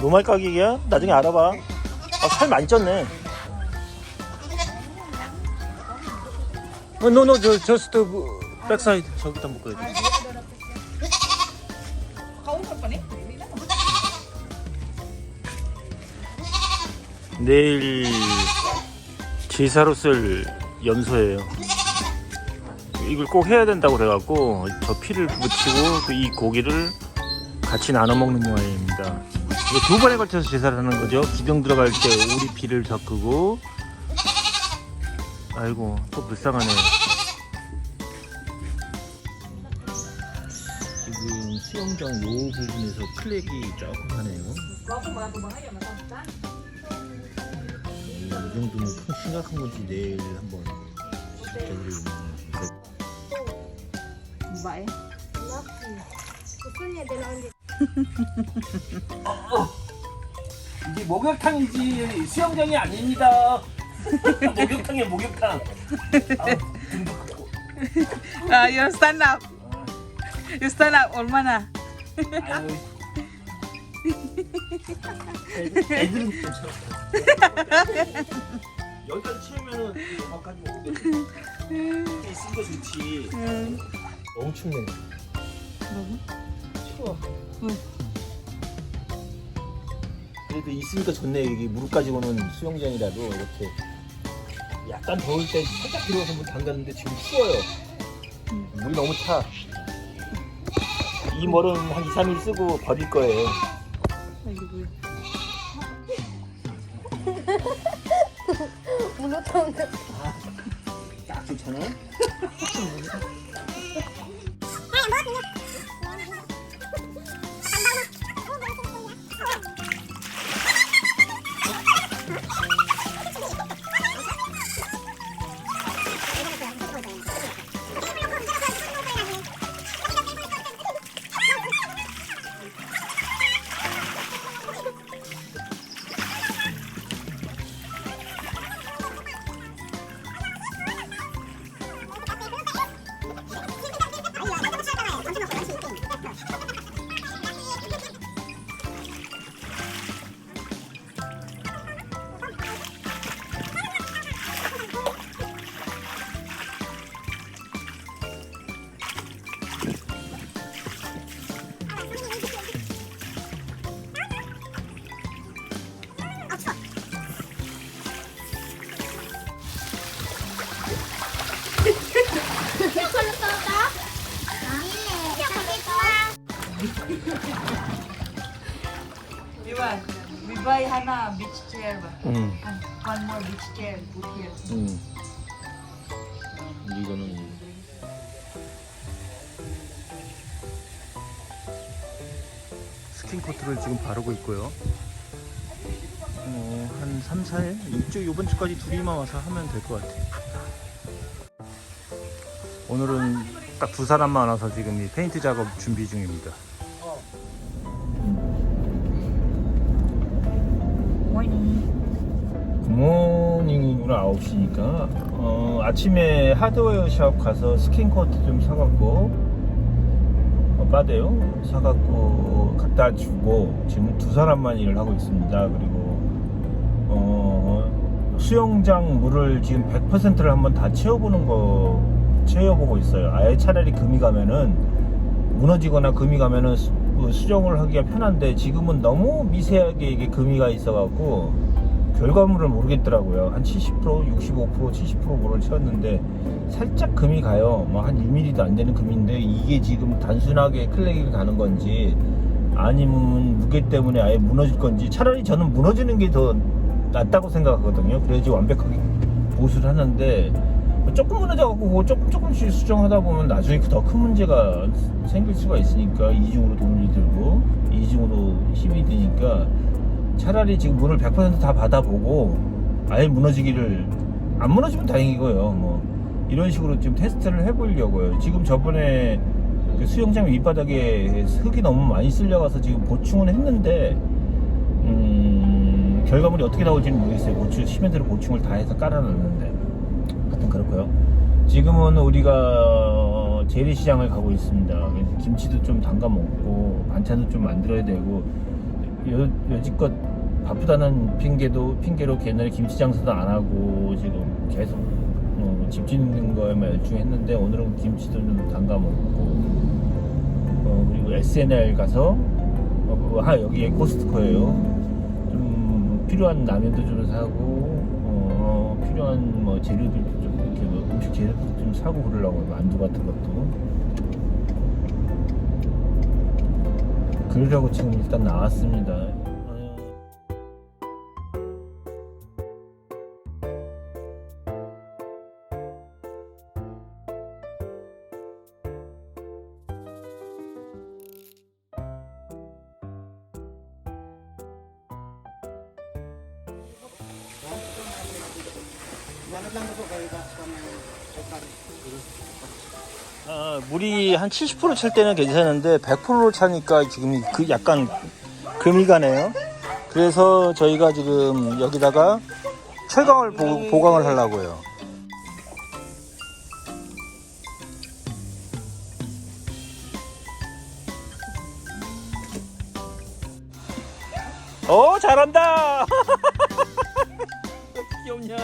노말 가격이야? 나중에 알아봐. 아, 살 많이 쪘네. 어, no, 저 저스트 뭐, 백사이드 저기다 묶어야 돼. 내일 제사로 쓸 연소예요. 이걸 꼭 해야 된다고 그래갖고 저 피를 묻히고 그이 고기를 같이 나눠 먹는 모양입니다. 이게 두 번에 걸쳐서 제사를 하는 거죠. 기둥 들어갈 때 오리 피를 섞고 아이고 또 불쌍하네. 지금 수영장 요 부분에서 플렉이 조금 하네요. Masaktan. 이 정도면 큰 심각한 건지 내일 한번 저 Gusto niya dalawang dito. 이게 목욕탕이지 수영장이 아닙니다. 목욕탕이야 목욕탕. Ah, you stand up. You stand up, 얼마 나? 아유. 애들은 괜찮아. 여기까지 치우면은 바깥까지 오게 돼. 쓴거 좋지. 너무 춥네. 추워. 응. 그래도 있으니까 좋네. 여기 무릎까지 오는 수영장이라도 이렇게 약간 더울 때 살짝 들어가서 물 담갔는데 지금 추워요. 물이 너무 차. 이 멀은 한 2, 3일 쓰고 버릴 거예요. Aduh. Mulut ang 딱 좋잖아. Beach chair ba? 응. And one more beach chair put here. 응. 이거는 스킨 코트를 지금 바르고 있고요. 어, 한 3, 4일? 이주 이번 주까지 둘이만 와서 하면 될 것 같아요. 오늘은 딱 두 사람만 와서 지금 이 페인트 작업 준비 중입니다. 굿모닝이구나 9시니까. 어, 아침에 하드웨어 샵 가서 스킨 코트 좀 사갖고 어, 빠데요 사갖고 갖다 주고 지금 두 사람만 일을 하고 있습니다. 그리고 어, 수영장 물을 지금 100%를 한번 다 채워보는 거 채워보고 있어요. 아예 차라리 금이 가면은 무너지거나 금이 가면은 수, 그 수정을 하기가 편한데 지금은 너무 미세하게 이게 금이가 있어갖고 결과물을 모르겠더라고요. 한 70%, 65%, 70% 물을 채웠는데 살짝 금이 가요. 뭐 한 1mm도 안 되는 금인데 이게 지금 단순하게 클레이가 가는 건지 아니면 무게 때문에 아예 무너질 건지 차라리 저는 무너지는 게 더 낫다고 생각하거든요. 그래야지 완벽하게 보수를 하는데 조금 무너져갖고 조금 조금씩 수정하다 보면 나중에 더 큰 문제가 생길 수가 있으니까 이중으로 돈이 들고 이중으로 힘이 드니까 차라리 지금 문을 100%다 받아보고 아예 무너지기를 안 무너지면 다행이고요. 뭐 이런 식으로 좀 테스트를 해보려고요. 지금 저번에 그 수영장 밑바닥에 흙이 너무 많이 쓸려가서 지금 보충은 했는데 음, 결과물이 어떻게 나올지는 모르겠어요. 보충 시멘트로 보충을 다 해서 깔아놨는데 하여튼 그렇고요. 지금은 우리가 재래시장을 가고 있습니다. 김치도 좀 담가 먹고 반찬도 좀 만들어야 되고 여, 여지껏 바쁘다는 핑계도 핑계로 걔네들 김치 장사도 안 하고 지금 계속 어, 집 짓는 거에만 열중했는데 오늘은 김치도 좀 담가 먹고 어, 그리고 SNL 가서 어, 그거 하 여기에 코스트코예요. 좀 필요한 라면도 좀 사고 어, 필요한 뭐 재료들도 좀 이렇게 뭐 음식 재료도 좀 사고 그러려고요. 만두 같은 것도. 그러려고 지금 일단 나왔습니다. 어, 아, 물이 한 70%찰 때는 괜찮은데 100% 차니까 지금 그 약간 금이 가네요. 그래서 저희가 지금 여기다가 철강을 보, 보강을 하려고요. 오 잘한다. 귀엽냐?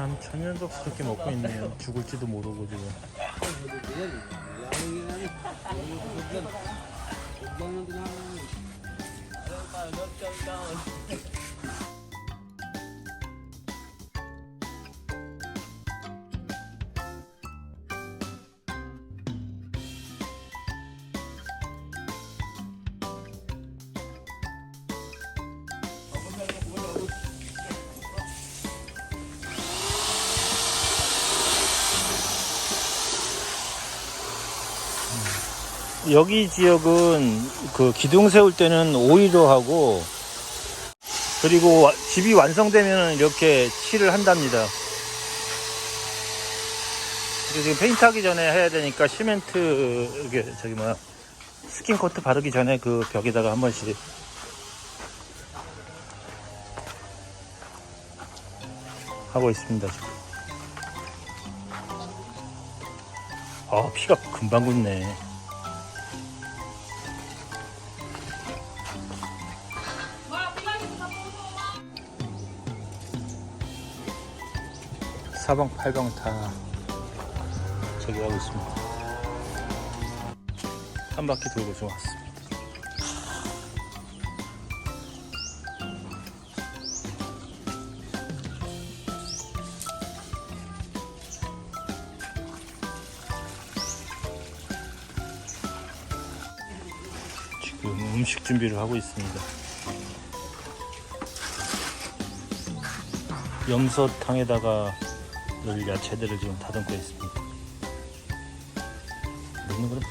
참 천연덕스럽게 먹고 있네요. 죽을지도 모르고 지금. 여기 지역은 그 기둥 세울 때는 오이도 하고 그리고 와- 집이 완성되면 이렇게 칠을 한답니다. 지금 페인트 하기 전에 해야 되니까 시멘트 이게 저기 뭐야 스킨 코트 바르기 전에 그 벽에다가 한 번씩 하고 있습니다 지금. 아 피가 금방 굳네. 사방 팔방 다 저기 하고 있습니다. 한 바퀴 돌고 좀 왔습니다. 지금 음식 준비를 하고 있습니다. 염소탕에다가 넣을 야채들을 지금 다듬고 있습니다. 먹는 거는